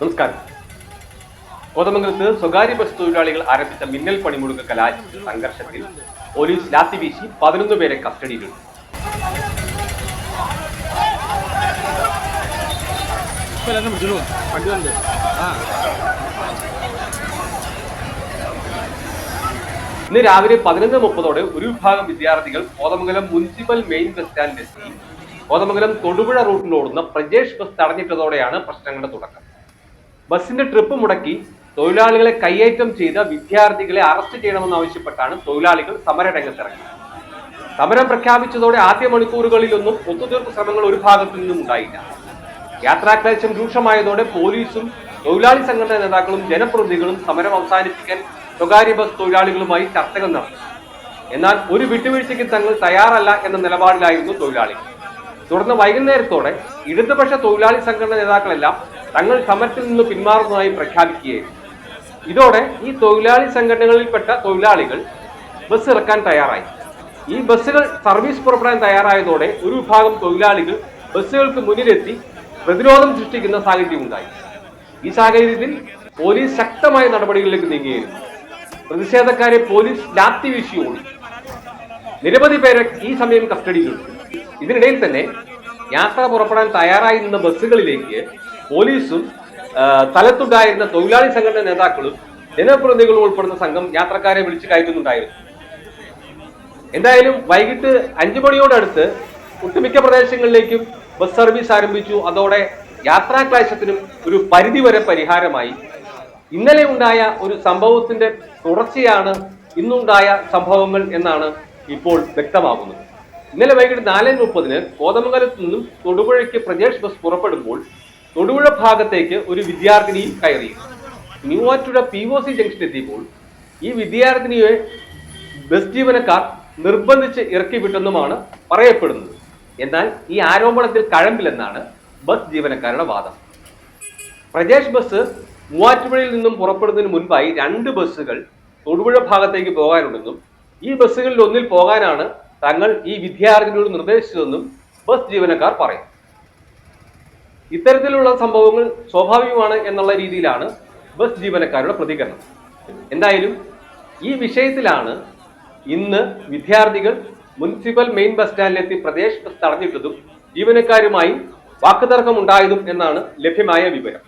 നമസ്കാരം. കോതമംഗലത്ത് സ്വകാര്യ ബസ് തൊഴിലാളികൾ ആരംഭിച്ച മിന്നൽ പണിമുടക്ക് കലാശിച്ച സംഘർഷത്തിൽ പോലീസ് ലാത്തി വീശി പതിനൊന്ന് പേരെ കസ്റ്റഡിയിലെടുത്തു ഇന്ന് രാവിലെ പതിനൊന്ന് മുപ്പതോടെ ഒരു വിഭാഗം വിദ്യാർത്ഥികൾ കോതമംഗലം മുനിസിപ്പൽ മെയിൻ ബസ് സ്റ്റാൻഡിലെത്തി. കോതമംഗലം തൊടുപുഴ റൂട്ടിലോടുന്ന പ്രജേഷ് ബസ് തടഞ്ഞിട്ടതോടെയാണ് പ്രശ്നങ്ങളുടെ തുടക്കം. ബസിന്റെ ട്രിപ്പ് മുടക്കി തൊഴിലാളികളെ കയ്യേറ്റം ചെയ്ത വിദ്യാർത്ഥികളെ അറസ്റ്റ് ചെയ്യണമെന്നാവശ്യപ്പെട്ടാണ് തൊഴിലാളികൾ സമരരംഗത്തിറങ്ങിയത് സമരം പ്രഖ്യാപിച്ചതോടെ ആദ്യ മണിക്കൂറുകളിലൊന്നും ഒത്തുതീർപ്പ് ശ്രമങ്ങൾ ഒരു ഭാഗത്തു നിന്നും ഉണ്ടായില്ല. യാത്രാക്ലേശം രൂക്ഷമായതോടെ പോലീസും തൊഴിലാളി സംഘടനാ നേതാക്കളും ജനപ്രതിനിധികളും സമരം അവസാനിപ്പിക്കാൻ സ്വകാര്യ ബസ് തൊഴിലാളികളുമായി ചർച്ചകൾ നടത്തി. എന്നാൽ ഒരു വിട്ടുവീഴ്ചയ്ക്ക് തങ്ങൾ തയ്യാറല്ല എന്ന നിലപാടിലായിരുന്നു തൊഴിലാളികൾ. തുടർന്ന് വൈകുന്നേരത്തോടെ ഇടതുപക്ഷ തൊഴിലാളി സംഘടനാ നേതാക്കളെല്ലാം തങ്ങൾ സമരത്തിൽ നിന്ന് പിന്മാറുന്നതായി പ്രഖ്യാപിക്കുകയും. ഇതോടെ ഈ തൊഴിലാളി സംഘടനകളിൽപ്പെട്ട തൊഴിലാളികൾ ബസ് ഇറക്കാൻ തയ്യാറായി. ഈ ബസ്സുകൾ സർവീസ് പുറപ്പെടാൻ തയ്യാറായതോടെ ഒരു വിഭാഗം തൊഴിലാളികൾ ബസ്സുകൾക്ക് മുന്നിലെത്തി പ്രതിരോധം സൃഷ്ടിക്കുന്ന സാഹചര്യം ഉണ്ടായി. ഈ സാഹചര്യത്തിൽ പോലീസ് ശക്തമായ നടപടികളിലേക്ക് നീങ്ങിയിരുന്നു പ്രതിഷേധക്കാരെ പോലീസ് ലാത്തി വീശി നിരവധി പേരെ ഈ സമയം കസ്റ്റഡിയിലുണ്ട് ഇതിനിടയിൽ തന്നെ യാത്ര പുറപ്പെടാൻ തയ്യാറായി നിന്ന ബസ്സുകളിലേക്ക് പോലീസും സ്ഥലത്തുണ്ടായിരുന്ന തൊഴിലാളി സംഘടന നേതാക്കളും ജനപ്രതിനിധികളും ഉൾപ്പെടുന്ന സംഘം യാത്രക്കാരെ വിളിച്ചു കയറ്റുന്നുണ്ടായിരുന്നു. എന്തായാലും വൈകിട്ട് അഞ്ചു മണിയോടടുത്ത് ഒട്ടുമിക്ക പ്രദേശങ്ങളിലേക്കും ബസ് സർവീസ് ആരംഭിച്ചു. അതോടെ യാത്രാക്ലേശത്തിനും ഒരു പരിധിവരെ പരിഹാരമായി. ഇന്നലെ ഉണ്ടായ ഒരു സംഭവത്തിന്റെ തുടർച്ചയാണ് ഇന്നുണ്ടായ സംഭവങ്ങൾ എന്നാണ് ഇപ്പോൾ വ്യക്തമാകുന്നത്. ഇന്നലെ വൈകിട്ട് നാല് മുപ്പതിന് കോതമംഗലത്ത് നിന്നും തൊടുപുഴയ്ക്ക് പ്രജേഷ് ബസ് പുറപ്പെടുമ്പോൾ തൊടുപുഴ ഭാഗത്തേക്ക് ഒരു വിദ്യാർത്ഥിനിയും കയറി. ന്യൂവാറ്റുഴ പി ഒ സി ജംഗ്ഷൻ എത്തിയപ്പോൾ ഈ വിദ്യാർത്ഥിനിയെ ബസ് ജീവനക്കാർ നിർബന്ധിച്ച് ഇറക്കി വിട്ടെന്നുമാണ് പറയപ്പെടുന്നത്. എന്നാൽ ഈ ആരോപണത്തിൽ കഴമ്പില്ലെന്നാണ് ബസ് ജീവനക്കാരുടെ വാദം. പ്രജേഷ് ബസ് മൂവാറ്റുപുഴയിൽ നിന്നും പുറപ്പെടുന്നതിന് മുൻപായി രണ്ട് ബസ്സുകൾ തൊടുപുഴ ഭാഗത്തേക്ക് പോകാനുണ്ടെന്നും ഈ ബസ്സുകളിൽ ഒന്നിൽ പോകാനാണ് തങ്ങൾ ഈ വിദ്യാർത്ഥിനിയോട് നിർദ്ദേശിച്ചതെന്നും ബസ് ജീവനക്കാർ പറയും. ഇത്തരത്തിലുള്ള സംഭവങ്ങൾ സ്വാഭാവികമാണ് എന്നുള്ള രീതിയിലാണ് ബസ് ജീവനക്കാരുടെ പ്രതികരണം. എന്തായാലും ഈ വിഷയത്തിലാണ് ഇന്ന് വിദ്യാർത്ഥികൾ മുനിസിപ്പൽ മെയിൻ ബസ് സ്റ്റാൻഡിലെത്തി പ്രദേശ് ബസ് തടഞ്ഞിട്ടതും ജീവനക്കാരുമായി വാക്കുതർക്കമുണ്ടായതും എന്നാണ് ലഭ്യമായ വിവരം.